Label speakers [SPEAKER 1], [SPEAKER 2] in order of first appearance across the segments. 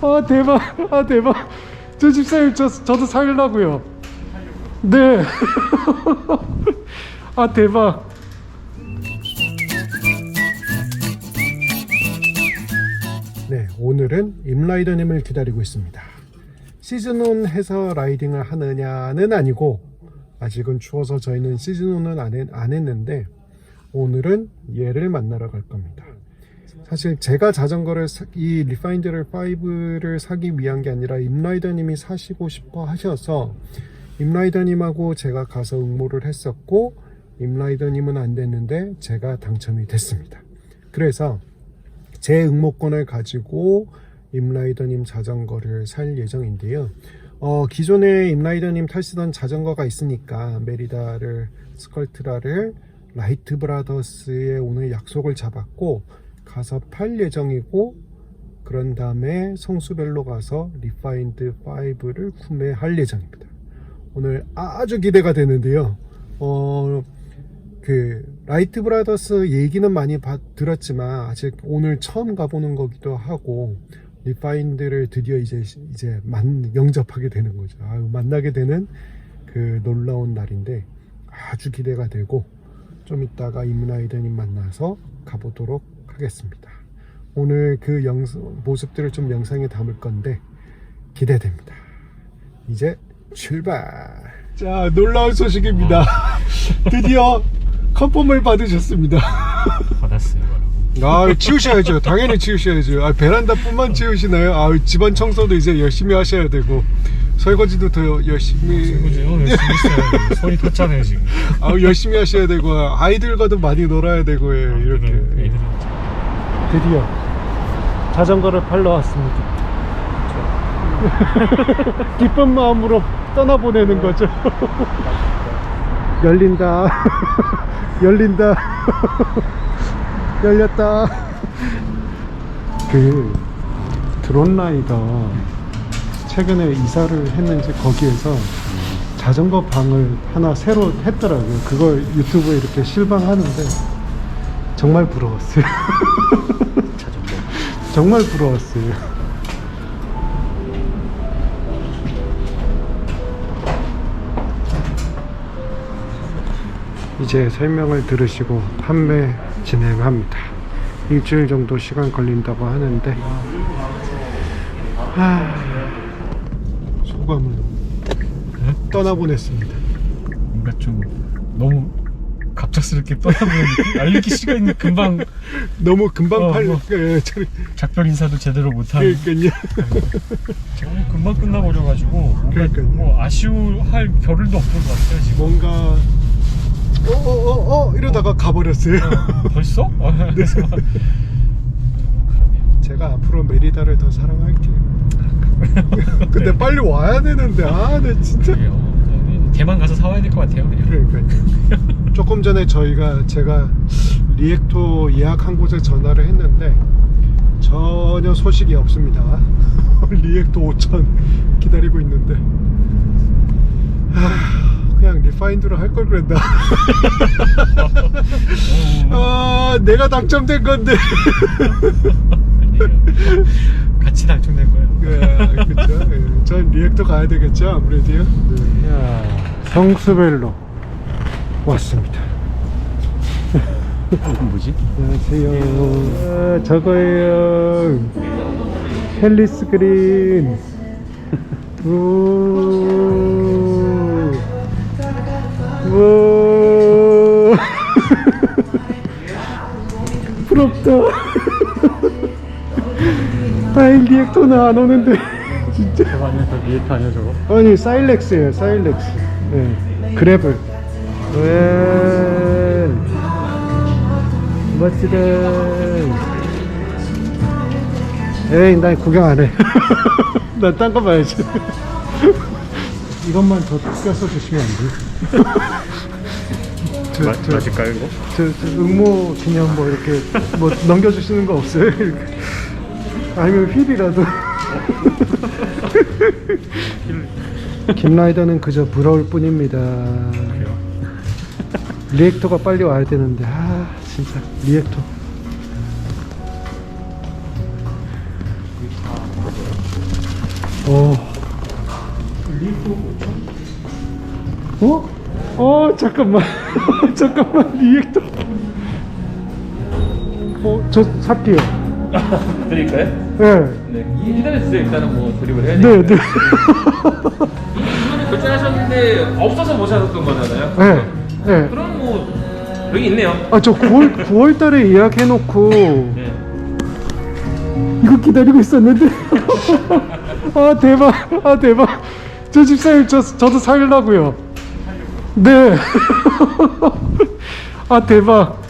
[SPEAKER 1] 아 대박. 아 대박. 저 집사님 저, 저도 살려고요. 네. 아 대박. 네 오늘은 임라이더님을 기다리고 있습니다. 시즌온 해서 라이딩을 하느냐는 아니고 아직은 추워서 저희는 시즌온은 안, 했, 안 했는데 오늘은 얘를 만나러 갈 겁니다 사실 제가 자전거를 사- 이 리파인드를 5를 사기 위한 게 아니라 임라이더님이 사시고 싶어 하셔서 임라이더님하고 제가 가서 응모를 했었고 임라이더님은 안 됐는데 제가 당첨이 됐습니다. 그래서 제 응모권을 가지고 임라이더님 자전거를 살 예정인데요. 어, 기존에 임라이더님 타시던 자전거가 있으니까 메리다를 스컬트라를 라이트 브라더스에 오늘 약속을 잡았고 가서 팔 예정이고 그런 다음에 성수별로 가서 리파인드 5를 구매할 예정입니다. 오늘 아주 기대가 되는데요. 어, 그 라이트 브라더스 얘기는 많이 봐- 들었지만 아직 오늘 처음 가보는 거기도 하고 리파인드를 드디어 이제 이제 만 영접하게 되는 거죠. 아유, 만나게 되는 그 놀라운 날인데 아주 기대가 되고 좀 이따가 임라이더님 만나서 가보도록 하겠습니다. 오늘 그 영상, 모습들을 좀 영상에 담을 건데 기대됩니다. 이제 출발. 자, 놀라운 소식입니다. 드디어 컨펌을 받으셨습니다.
[SPEAKER 2] 받았어요.
[SPEAKER 1] 아, 치우셔야죠. 당연히 치우셔야죠. 아, 베란다뿐만 치우시나요? 아, 집안 청소도 이제 열심히 하셔야 되고 설거지도 더 열심히
[SPEAKER 2] 그죠? 열심히 했어요. 손이 탔잖아요 지금.
[SPEAKER 1] 아, 열심히 하셔야 되고 아이들과도 많이 놀아야 되고 예, 이렇게
[SPEAKER 2] 애들은, 애들은
[SPEAKER 1] 드디어 자전거를 팔러 왔습니다. 기쁜 마음으로 떠나보내는 거죠. 열린다. 열린다. 열렸다. 그 드론 라이더 최근에 이사를 했는지 거기에서 자전거 방을 하나 새로 했더라고요. 그걸 유튜브에 이렇게 실방하는데 정말 부러웠어요.
[SPEAKER 2] 자전거.
[SPEAKER 1] 정말 부러웠어요. 이제 설명을 들으시고 판매 진행합니다. 일주일 정도 시간 걸린다고 하는데 하... 소감은
[SPEAKER 2] 네?
[SPEAKER 1] 떠나보냈습니다.
[SPEAKER 2] 뭔가 좀 너무 갑작스럽게 떠나보는 느낌? 아 이렇게 시간이 금방
[SPEAKER 1] 너무 금방
[SPEAKER 2] 어,
[SPEAKER 1] 팔
[SPEAKER 2] 뭐.
[SPEAKER 1] 예, 저리
[SPEAKER 2] 작별 인사도 제대로 못하는
[SPEAKER 1] 그러니까요.
[SPEAKER 2] 지금 금방 끝나버려가지고 뭔가
[SPEAKER 1] 그러니까요.
[SPEAKER 2] 뭐 아쉬워할 겨를도 없는 것 같아요 지금.
[SPEAKER 1] 뭔가 어어어 어, 이러다가 가버렸어요.
[SPEAKER 2] 어, 벌써? 어, 그래서 막- 그러네요.
[SPEAKER 1] 제가 앞으로 메리다를 더 사랑할게요. 근데
[SPEAKER 2] 네.
[SPEAKER 1] 빨리 와야 되는데 아, 네 진짜.
[SPEAKER 2] 그래요. 저는 대만 가서 사와야 될 것 같아요 그냥.
[SPEAKER 1] 그러니까 조금 전에 저희가 제가 리액토 예약한 곳에 전화를 했는데 전혀 소식이 없습니다. 리액토 5천 기다리고 있는데 하, 그냥 리파인드로 할 걸 그랬나?
[SPEAKER 2] 어,
[SPEAKER 1] 아 내가 당첨된 건데.
[SPEAKER 2] 같이 당첨된 거예요.
[SPEAKER 1] 예, 그렇죠. 예, 전 리액터 가야 되겠죠, 아무래도요. 네. 성수별로 왔습니다.
[SPEAKER 2] 뭐지?
[SPEAKER 1] 안녕하세요. 아, 저거예요. 헬리스 그린. 우. 우. 부럽다. 아이 리액터는 안 오는데 진짜.
[SPEAKER 2] 저거 아니야? 저 리액터 아니야 저거?
[SPEAKER 1] 아니 사일렉스예요 사일렉스 예 그래블 왜 멋지다 에이 난 구경 안해 난딴거 봐야지 이것만 더 껴서 주시면 안 돼요? 저,
[SPEAKER 2] 마,
[SPEAKER 1] 저,
[SPEAKER 2] 맞을까요 이거?
[SPEAKER 1] 저, 저 응모 기념 뭐 이렇게 뭐 넘겨주시는 거 없어요? 이렇게. 아니면 휠이라도 김라이더는 그저 부러울 뿐입니다? 리액터가 빨리 와야 되는데 아 진짜 리액터 어. 어? 어 잠깐만 잠깐만 리액터 어저 살게요
[SPEAKER 3] 드릴까요?
[SPEAKER 1] 네
[SPEAKER 3] 네. 기다려주세요. 일단은 뭐 조립을 해야
[SPEAKER 1] 네,
[SPEAKER 3] 되니까.
[SPEAKER 1] 네.
[SPEAKER 3] 이거는 결제하셨는데 없어서 못 사셨던 거잖아요.
[SPEAKER 1] 네, 네.
[SPEAKER 3] 그럼 뭐 여기 있네요.
[SPEAKER 1] 아, 저 9월, 9월 달에 예약해 놓고
[SPEAKER 3] 네.
[SPEAKER 1] 이거 기다리고 있었는데. 아, 대박. 아, 대박. 저 집사님, 저, 저도 살려고요. 네. 아, 대박.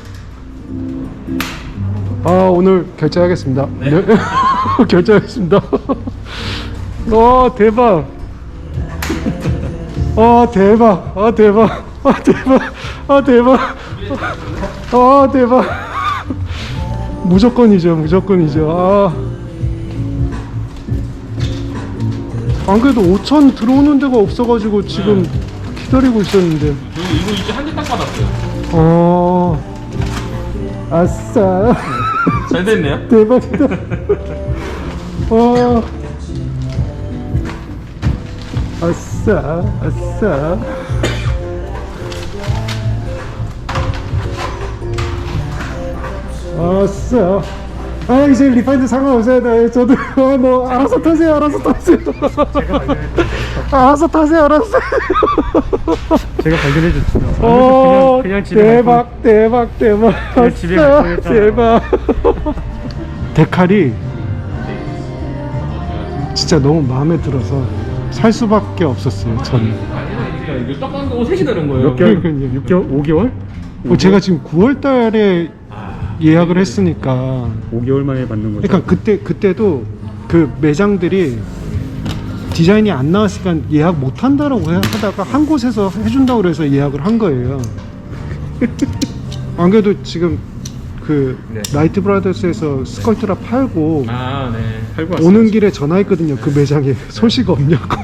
[SPEAKER 1] 아, 오늘 결제하겠습니다. 네. 결제하겠습니다. 와, 대박. 아, 대박. 아, 대박. 아, 대박. 아, 대박. 아, 대박. 무조건이죠, 무조건이죠. 아. 안 그래도 5천 들어오는 데가 없어가지고 지금 기다리고 있었는데.
[SPEAKER 3] 저 이거 이제 한대딱 받았어요.
[SPEAKER 1] 어. 아싸.
[SPEAKER 3] 잘 됐네요.
[SPEAKER 1] 대박이다. 어. 아싸, 아싸. 아싸. 아 이제 리파인드 상관없어요. 네, 저도 아, 뭐 알아서 타세요. 알아서 타세요. 알아서 타세요. 알아서.
[SPEAKER 2] 제가 발견해 줬어요.
[SPEAKER 1] 오,
[SPEAKER 2] 그냥, 그냥 집에
[SPEAKER 1] 대박, 대박, 대박.
[SPEAKER 2] 그냥 집에
[SPEAKER 1] 아싸,
[SPEAKER 2] 갈 뻔했잖아요.
[SPEAKER 1] 대박. 데칼이 진짜 너무 마음에 들어서 살 수밖에 없었어요. 저는.
[SPEAKER 3] 아니요, 이거 딱 받는 거 색이 다른 거예요.
[SPEAKER 2] 몇 개월?
[SPEAKER 1] 그러니까요.
[SPEAKER 2] 6개월? 5개월?
[SPEAKER 1] 어, 제가 지금 9월 달에 예약을 했으니까.
[SPEAKER 2] 5개월 만에 받는 거죠.
[SPEAKER 1] 그러니까 그때 그때도 그 매장들이 디자인이 안 나왔으니까 예약 못 한다라고 해- 하다가 한 곳에서 해준다고 그래서 예약을 한 거예요. 안 그래도 지금 그
[SPEAKER 3] 네.
[SPEAKER 1] 나이트 브라더스에서 스컬트라 팔고
[SPEAKER 3] 아, 네.
[SPEAKER 2] 팔고 왔어요.
[SPEAKER 1] 오는 길에 전화했거든요. 그 매장에 소식 없냐고.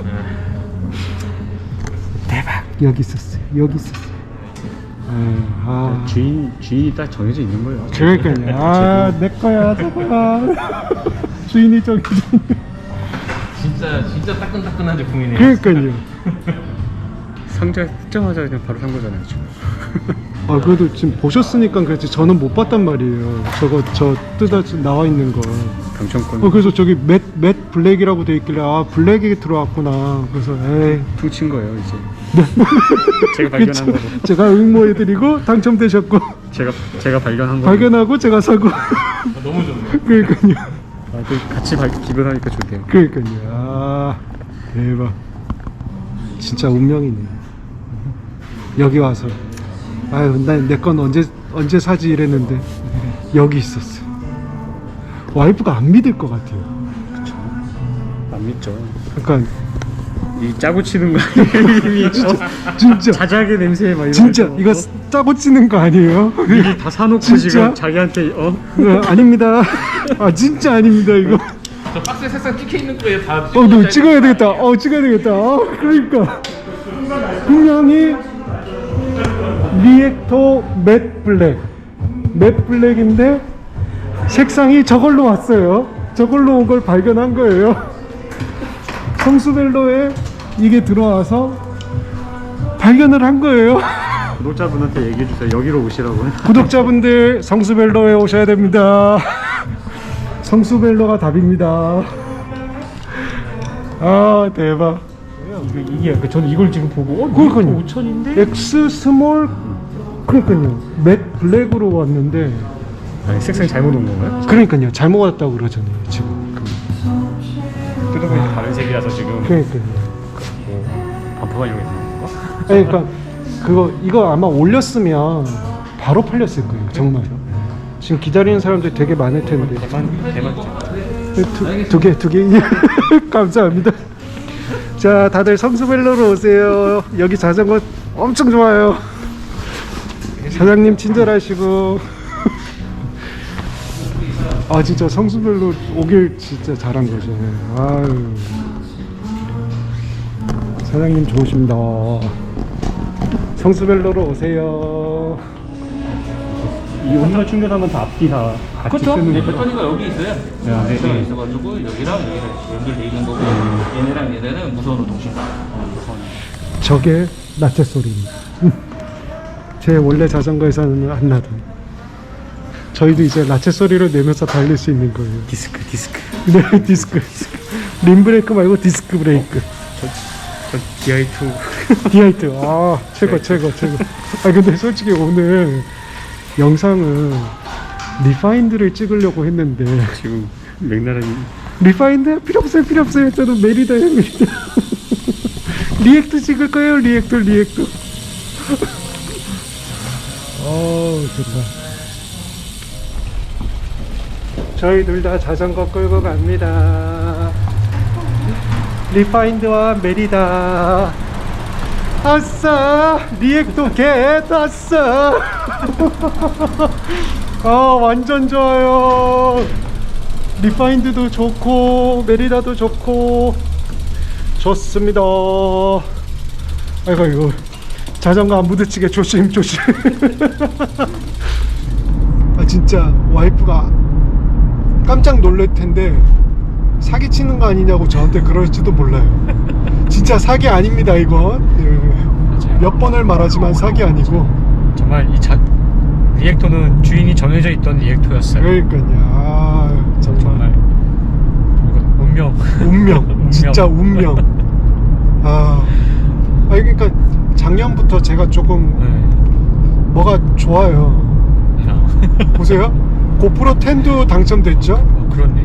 [SPEAKER 1] 대박 여기 있었어요. 여기 있었어요. 아, 아.
[SPEAKER 2] 주인 주인이 딱 정해져 있는 거예요.
[SPEAKER 1] 그러니까요. 아, 내 거야, 저거야. 주인이 저기.
[SPEAKER 3] 진짜 진짜 따끈따끈한 제품이네요.
[SPEAKER 1] 그러니까요.
[SPEAKER 2] 상자 뜯자마자 그냥 바로 산 거잖아요. 지금.
[SPEAKER 1] 아, 그래도 지금 보셨으니까 그렇지. 저는 못 봤단 말이에요. 저거, 저 뜯어 나와 있는 거.
[SPEAKER 2] 당첨권
[SPEAKER 1] 어, 그래서 저기 맷, 맷 블랙이라고 돼 있길래, 아, 블랙이 들어왔구나. 그래서, 에이.
[SPEAKER 2] 퉁친 거예요 이제. 제가 발견한. 거고.
[SPEAKER 1] 제가 응모해드리고 당첨되셨고,
[SPEAKER 2] 제가 제가 발견한 거고.
[SPEAKER 1] 발견하고 제가 사고.
[SPEAKER 3] 아, 너무 좋네.
[SPEAKER 1] 그러니까요.
[SPEAKER 2] 아, 그 같이 발, 비교하니까 좋대요.
[SPEAKER 1] 그러니까요. 아, 대박. 진짜 운명이네. 여기 와서. 아유, 나내 건 언제, 언제 사지 이랬는데, 여기 있었어. 와이프가 안 믿을 것 같아요.
[SPEAKER 2] 안 믿죠.
[SPEAKER 1] 그러니까,
[SPEAKER 2] 이 짜고 치는 거 이미 어,
[SPEAKER 1] 진짜,
[SPEAKER 2] 자작의 냄새 막 이런
[SPEAKER 1] 진짜,
[SPEAKER 2] 거.
[SPEAKER 1] 이거 짜고 치는 거 아니에요?
[SPEAKER 2] 미리 다 사놓고
[SPEAKER 1] 진짜?
[SPEAKER 2] 지금 자기한테 어
[SPEAKER 1] 어, 아닙니다. 아, 진짜 아닙니다, 이거.
[SPEAKER 3] 저 박스에 색상 찍혀 있는 거에 다.
[SPEAKER 1] 어, 너 찍어야 되겠다. 어, 찍어야 되겠다. 어, 그러니까. 분명히 리액터 맷 블랙. 맷 블랙인데 색상이 저걸로 왔어요. 저걸로 온 걸 발견한 거예요. 성수벨로에 이게 들어와서 발견을 한 거예요.
[SPEAKER 2] 구독자분한테 얘기해 주세요. 여기로 오시라고.
[SPEAKER 1] 구독자분들 성수벨로에 오셔야 됩니다. 성수벨로가 답입니다. 아 대박.
[SPEAKER 2] 이게 그 저는 이걸 지금 보고 어,
[SPEAKER 1] 그러니까요.
[SPEAKER 2] 5천인데
[SPEAKER 1] X 스몰 그러니까요. 맷 블랙으로 왔는데
[SPEAKER 2] 아니 색상이 잘못 온 건가요?
[SPEAKER 1] 그러니까요. 잘못 왔다고 그러잖아요. 지금.
[SPEAKER 2] 뜯어보니까 다른 색이라서 지금
[SPEAKER 1] 그러니까요.
[SPEAKER 2] 반품하려고 했는 건가?
[SPEAKER 1] 아니, 그러니까 그거 이거 아마 올렸으면 바로 팔렸을 거예요. 정말. 지금 기다리는 사람들이 되게 많을 텐데.
[SPEAKER 2] 대만 대만
[SPEAKER 1] 두 개, 두 개. 감사합니다. 자, 다들 성수벨로로 오세요. 여기 자전거 엄청 좋아요. 사장님 친절하시고. 아, 진짜 성수벨로 오길 진짜 잘한 거죠. 아유. 사장님 좋으십니다. 성수벨로로 오세요.
[SPEAKER 2] 이 온열 충전하면 다 앞뒤 다
[SPEAKER 3] 그렇죠?
[SPEAKER 1] 뜨는
[SPEAKER 3] 네,
[SPEAKER 1] 거.
[SPEAKER 3] 배터리가 여기 있어요.
[SPEAKER 2] 네, 네,
[SPEAKER 3] 배터리가
[SPEAKER 2] 네.
[SPEAKER 3] 있어가지고 여기랑 여기랑 연결돼 있는 거고 얘네랑 얘네는 무선으로 동시다.
[SPEAKER 1] 저게 라체 소리입니다. 제 원래 자전거에서는 안 나던. 저희도 이제 라체 소리를 내면서 달릴 수 있는 거예요.
[SPEAKER 2] 디스크 디스크
[SPEAKER 1] 네, 디스크. 림 브레이크 말고 디스크 브레이크.
[SPEAKER 2] 전 DI2
[SPEAKER 1] 디아이트. 아, 최고, 최고, 최고. 아, 근데 솔직히 오늘 영상은 리파인드를 찍으려고 했는데,
[SPEAKER 2] 지금 맥라렌
[SPEAKER 1] 리파인드 필요 없어요, 필요 없어요. 저는 메리다예요, 메리다. 리액트 찍을 거예요, 리액트, 리액트. 어우, 좋다. 저희 둘 다 자전거 끌고 갑니다. 리파인드와 메리다. 아싸! 리액도 개 땄어! 아, 완전 좋아요. 리파인드도 좋고, 메리다도 좋고, 좋습니다. 아이고, 이거. 자전거 안 부딪히게 조심, 조심. 아, 진짜, 와이프가 깜짝 놀랄 텐데, 사기 치는 거 아니냐고 저한테 그럴지도 몰라요. 진짜 사기 아닙니다, 이건. 예. 몇 번을 말하지만 사기 아니고.
[SPEAKER 2] 정말 이 자, 리액터는 주인이 정해져 있던 리액터였어요
[SPEAKER 1] 그러니까요. 아, 정말.
[SPEAKER 2] 정말 이건 운명
[SPEAKER 1] 운명. 진짜 운명. 아, 아, 그러니까 작년부터 제가 조금
[SPEAKER 2] 네.
[SPEAKER 1] 뭐가 좋아요.
[SPEAKER 2] 아.
[SPEAKER 1] 보세요. 고프로 10도 당첨됐죠?
[SPEAKER 2] 어, 그렇네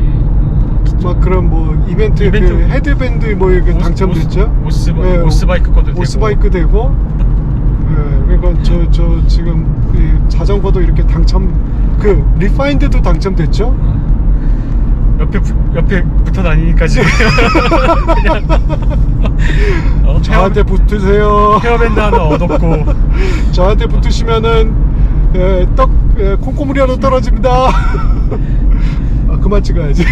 [SPEAKER 1] 막 그런 뭐 이벤트,
[SPEAKER 2] 이벤트.
[SPEAKER 1] 그 헤드밴드 뭐 이렇게
[SPEAKER 2] 오스-
[SPEAKER 1] 당첨됐죠?
[SPEAKER 2] 오스, 오스,
[SPEAKER 1] 네,
[SPEAKER 2] 오스바이크 것도 되고
[SPEAKER 1] 오스바이크 되고. 예, 그러니까 저, 저 지금 이 자전거도 이렇게 당첨, 그 리파인드도 당첨됐죠?
[SPEAKER 2] 어. 옆에 부, 옆에 붙어 다니니까 지금 그냥 어,
[SPEAKER 1] 저한테 붙으세요.
[SPEAKER 2] 헤어, 밴드 하나 얻었고
[SPEAKER 1] 저한테 붙으시면은 예, 떡 예, 콩고물이 하나 떨어집니다. 아, 그만 찍어야지.